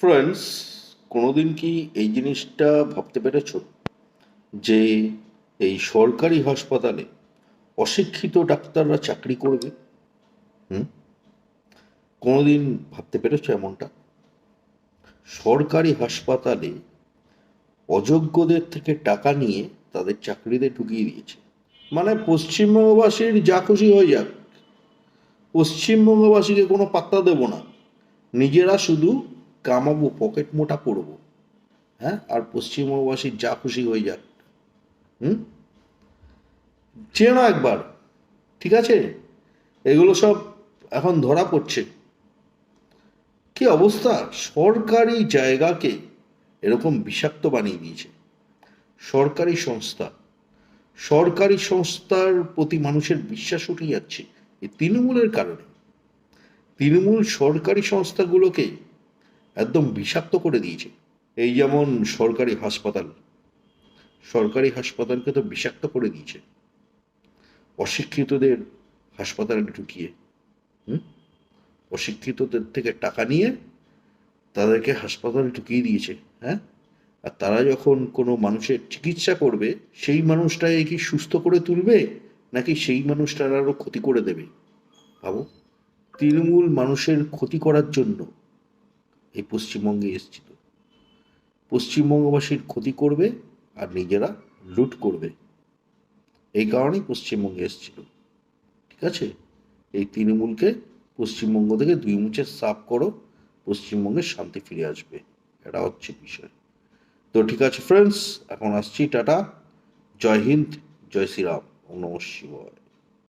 Friends কোনোদিন কি এই জিনিসটা ভাবতে পেরেছ? যে এই সরকারি হাসপাতালে অশিক্ষিত ডাক্তাররা চাকরি করবে? হুম? কোনোদিন ভাবতে পেরেছ এমনটা? সরকারি হাসপাতালে অযোগ্যদের থেকে টাকা নিয়ে তাদের চাকরিতে ঢুকিয়ে দিয়েছে। মানে পশ্চিমবঙ্গবাসীর যা খুশি হয়ে যাক। পশ্চিমবঙ্গবাসীকে কোনো পাত্তা দেব না। নিজেরা শুধু কামাবো পকেট মোটা করব। হ্যাঁ? আর পশ্চিমবঙ্গবাসীর যা খুশি হয়ে যাক। হুম? চেনো একবার, ঠিক আছে? এগুলো সব এখন ধরা পড়ছে। কি অবস্থা? সরকারি জায়গাকে এরকম বিষাক্ত বানিয়ে দিয়েছে। সরকারি সংস্থা। সরকারি সংস্থার প্রতি মানুষের বিশ্বাস উঠে যাচ্ছে। এই তৃণমূলের কারণে। তৃণমূল সরকারি সংস্থাগুলোকে একদম বিষাক্ত করে দিয়েছে। এই যেমন সরকারি হাসপাতাল, সরকারি হাসপাতালকে তো বিষাক্ত করে দিয়েছে। অশিক্ষিতদের হাসপাতালে ঢুকিয়ে, হুম? অশিক্ষিতদের থেকে টাকা নিয়ে তাদেরকে হাসপাতালে ঢুকিয়ে দিয়েছে হ্যাঁ? আর তারা যখন কোনো মানুষের চিকিৎসা করবে, সেই মানুষটাকে কি সুস্থ করে তুলবে? নাকি সেই মানুষটার আরও ক্ষতি করে দেবে? ভাবো। তৃণমূল মানুষের ক্ষতি করার জন্য এই পশ্চিমবঙ্গে এসেছিল। পশ্চিমবঙ্গবাসীর ক্ষতি করবে আর নিজেরা লুট করবে। এই কারণেই পশ্চিমবঙ্গে এসেছিল। ঠিক আছে? এই তৃণমূলকে পশ্চিমবঙ্গ থেকে দুই মুছে সাফ করো, পশ্চিমবঙ্গে শান্তি ফিরে আসবে। এটা হচ্ছে বিষয়। তো ঠিক আছে ফ্রেন্ডস এখন আসছি টাটা। জয় হিন্দ, জয় শ্রীরাম। নমঃ শিবায়।